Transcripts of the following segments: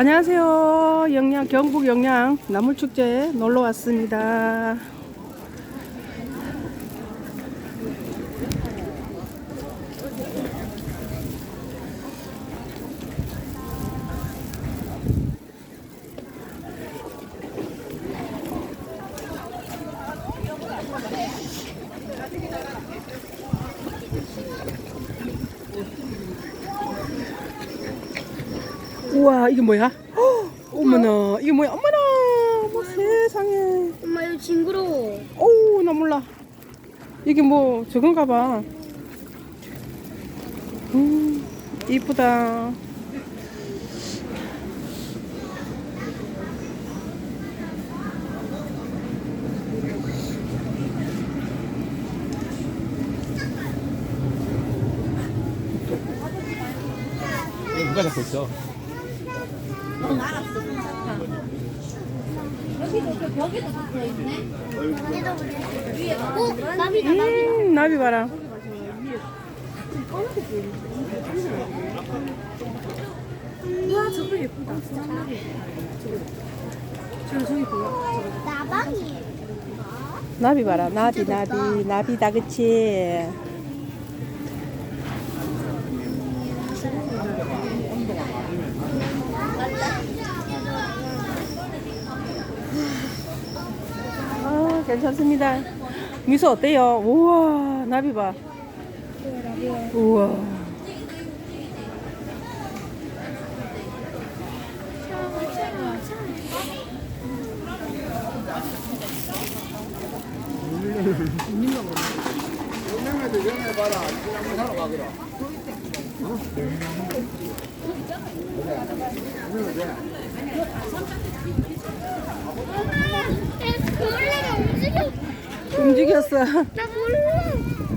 안녕하세요. 영양 경북 영양 나물축제 놀러 왔습니다. 우와 이게 뭐야? 헉, 어머나 이게 뭐야? 어머나 뭐 세상에. 엄마 이거 징그러워. 어우 나 몰라. 이게 뭐 저건가 봐. 음 이쁘다. 누가 잡고 있어? 어, 나비다, 나비. 음 나비 봐라. 나방이. 나비 봐라. 나비 나비 나비다 그치? 괜찮습니다. 미소 어때요? 우와 나비 봐. 우와 움직여. 움직였어. 나 몰라.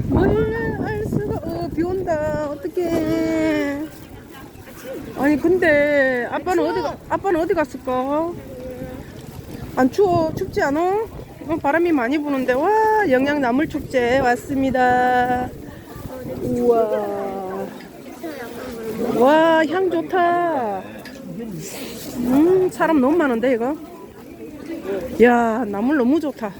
몰라. 알 수가 어, 비 온다. 어떡해. 아니 근데 아빠는 어디 가- 아빠는 어디 갔을까? 안 추워. 춥지 않아? 이건 바람이 많이 부는데. 와 영양 나물 축제 왔습니다. 우와. 와 향 좋다. 음 사람 너무 많은데 이거? 야 나물 너무 좋다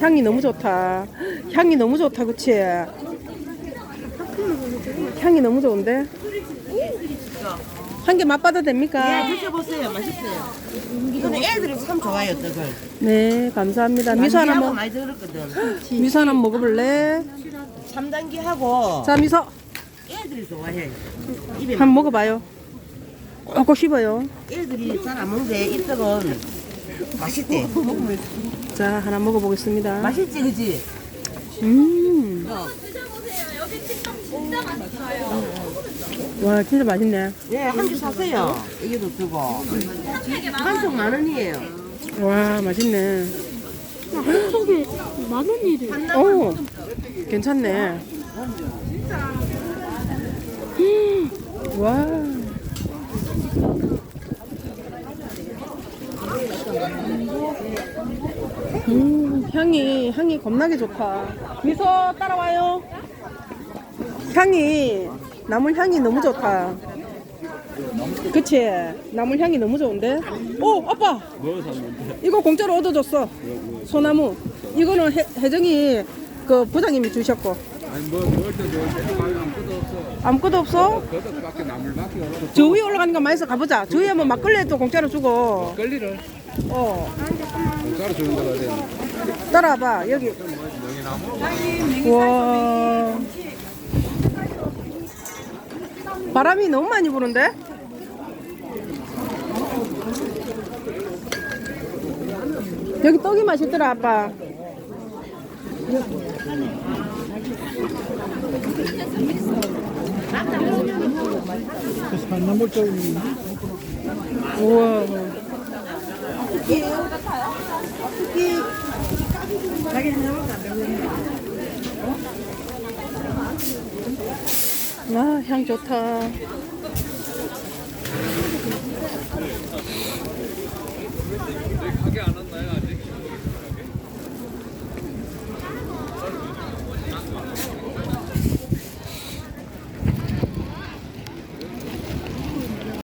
향이 너무 좋다. 향이 너무 좋다, 그치? 향이 너무 좋은데? 한 개 맛봐도 됩니까? 네, 드셔보세요. 맛있어요. 이거는 애들이 참 좋아요, 떡을. 네, 감사합니다. 미소 하나 먹, 많이 들었거든. 미소 하나 먹어볼래? 3단계 하고 자, 미소. 애들이 좋아해. 입에 한 번 먹어봐요. 꼭꼭 씹어요. 애들이 잘 안 먹는데 이 떡은 맛있대. 자, 하나 먹어보겠습니다. 맛있지, 그지? 음. 와, 진짜 맛있네. 네, 한개 사세요. 이게도 주고. 한통 만 원이에요. 와, 맛있네. 한 속에 만 원이래. 오, 괜찮네. 음, 와. 음, 향이, 향이 겁나게 좋다. 미소 따라와요. 향이, 나물 향이 너무 좋다. 그치? 나물 향이 너무 좋은데? 오, 아빠! 이거 공짜로 얻어줬어. 소나무. 이거는 해, 혜정이 그 부장님이 주셨고. 아니 뭐때 아무것도 없어. 아무것도 없어? 거덕밖에 나물밖에 없어. 저 위에 올라가는 거 많이 해서 가보자. 저 위에 뭐 막걸리도 공짜로 주고. 걸리를 어. 공짜로 주는 거라 돼. 따라와봐. 여기. 와. 바람이 너무 많이 부는데? 여기 떡이 맛있더라, 아빠. 우와. 아, 향 좋다. 가게 안 왔나요?